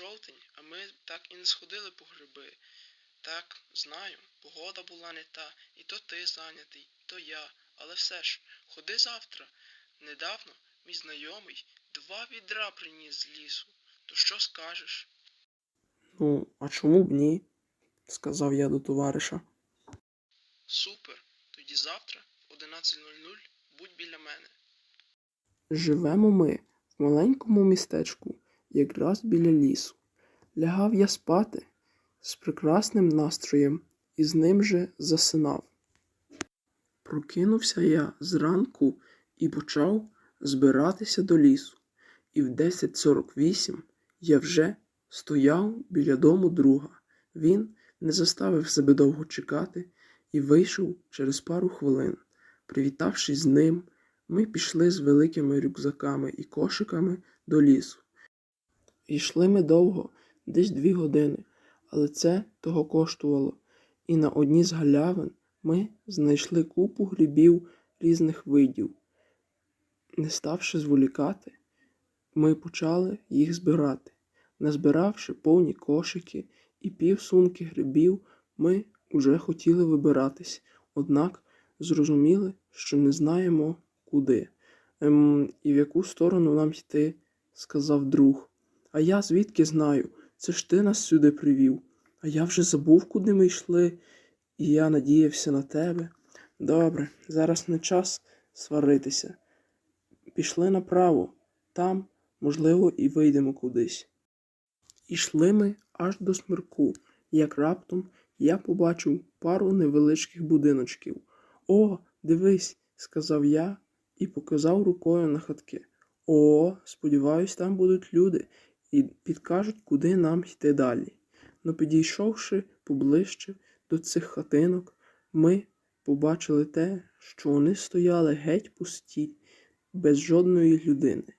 жовтень, а ми так і не сходили по гриби. Так, знаю, погода була не та, і то ти зайнятий, то я, але все ж, ходи завтра. Недавно мій знайомий два відра приніс з лісу. То що скажеш? Ну, а чому б ні? сказав я до товариша. Супер. Тоді завтра в 11.00 будь біля мене. Живемо ми в маленькому містечку, якраз біля лісу. Лягав я спати з прекрасним настроєм і з ним же засинав. Прокинувся я зранку і почав збиратися до лісу. І в 10.48 я вже стояв біля дому друга. Він не заставив себе довго чекати і вийшов через пару хвилин. Привітавшись з ним, ми пішли з великими рюкзаками і кошиками до лісу. Йшли ми довго, десь дві години, але це того коштувало. І на одній з галявин ми знайшли купу грибів різних видів. Не ставши зволікати, ми почали їх збирати. Назбиравши повні кошики і пів сумки грибів, ми уже хотіли вибиратись, однак зрозуміли, що не знаємо куди. Ем, і в яку сторону нам йти, сказав друг. А я звідки знаю? Це ж ти нас сюди привів. А я вже забув, куди ми йшли, і я надіявся на тебе. Добре, зараз не час сваритися. Пішли направо, там, можливо, і вийдемо кудись. Ішли ми аж до смерку, як раптом я побачив пару невеличких будиночків. О, дивись, сказав я і показав рукою на хатки. О, сподіваюсь, там будуть люди і підкажуть, куди нам йти далі. Но підійшовши поближче до цих хатинок, ми побачили те, що вони стояли геть пусті, без жодної людини.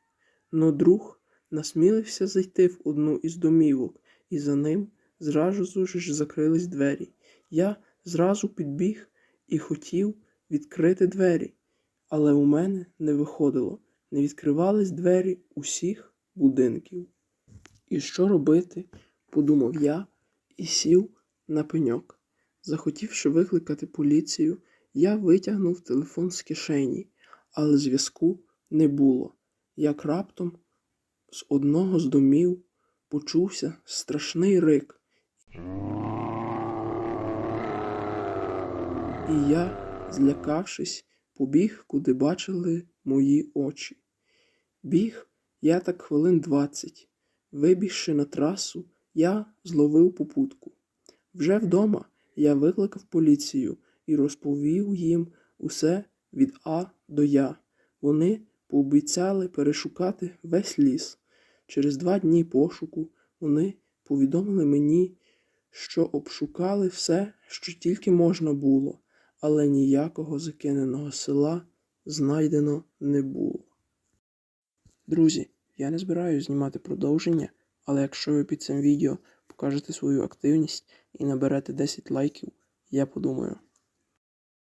Но друг насмілився зайти в одну із домівок, і за ним зразу ж закрились двері. Я зразу підбіг і хотів відкрити двері, але у мене не виходило, не відкривались двері усіх будинків. І що робити? подумав я і сів на пеньок. Захотівши викликати поліцію, я витягнув телефон з кишені, але зв'язку не було. Як раптом з одного з домів почувся страшний рик. І я, злякавшись, побіг, куди бачили мої очі. Біг я так хвилин двадцять. Вибігши на трасу, я зловив попутку. Вже вдома я викликав поліцію і розповів їм усе від А до Я. Вони пообіцяли перешукати весь ліс. Через два дні пошуку вони повідомили мені, що обшукали все, що тільки можна було, але ніякого закиненого села знайдено не було. Друзі, я не збираюсь знімати продовження, але якщо ви під цим відео покажете свою активність і наберете 10 лайків, я подумаю.